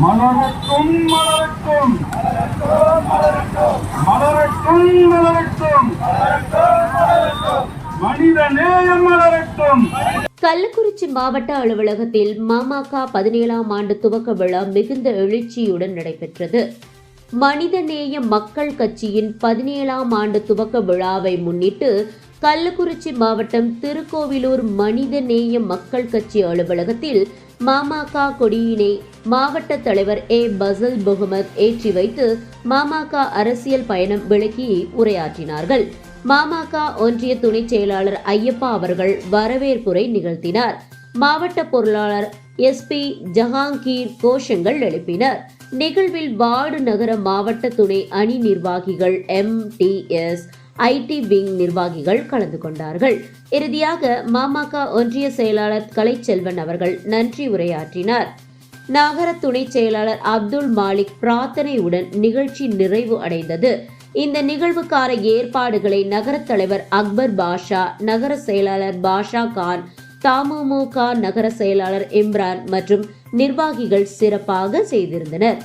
மலரட்டும் மலரட்டும். மலரட்டும் மலரட்டும். மனித நேயம் மலரட்டும். கள்ளக்குறிச்சி மாவட்ட அலுவலகத்தில் மாமக பதினேழாம் ஆண்டு துவக்க விழா மிகுந்த எழுச்சியுடன் நடைபெற்றது. மனிதநேய மக்கள் கட்சியின் பதினேழாம் ஆண்டு துவக்க விழாவை முன்னிட்டு கள்ளக்குறிச்சி மாவட்டம் திருக்கோவிலூர் மனிதநேய மக்கள் கட்சி அலுவலகத்தில் மாமாக கொடியினை மாவட்ட தலைவர் ஏ. பசல் முகமது ஏற்றி வைத்து மாமாக அரசியல் பயணம் விளக்கி உரையாற்றினார்கள். மாமாக ஒன்றிய துணை செயலாளர் ஐயப்பா அவர்கள் வரவேற்புரை நிகழ்த்தினார். மாவட்ட பொருளாளர் எஸ்பி ஜஹாங்கீர் கோஷங்கள் எழுப்பினர். நிகழ்வில் வார்டு நகர மாவட்ட துணை அணி நிர்வாகிகள் எம்டிஎஸ் ஐடி விங் நிர்வாகிகள் கலந்து கொண்டார்கள். இறுதியாக மாமக ஒன்றிய செயலாளர் கலைச்செல்வன் அவர்கள் நன்றி உரையாற்றினார். நகர துணை செயலாளர் அப்துல் மாலிக் பிரார்த்தனையுடன் நிகழ்ச்சி நிறைவு அடைந்தது. இந்த நிகழ்வுக்கான ஏற்பாடுகளை நகர தலைவர் அக்பர் பாஷா நகர செயலாளர் பாஷா கான் தமுமுக நகர செயலாளர் இம்ரான் மற்றும் நிர்வாகிகள் சிறப்பாக செய்திருந்தனர்.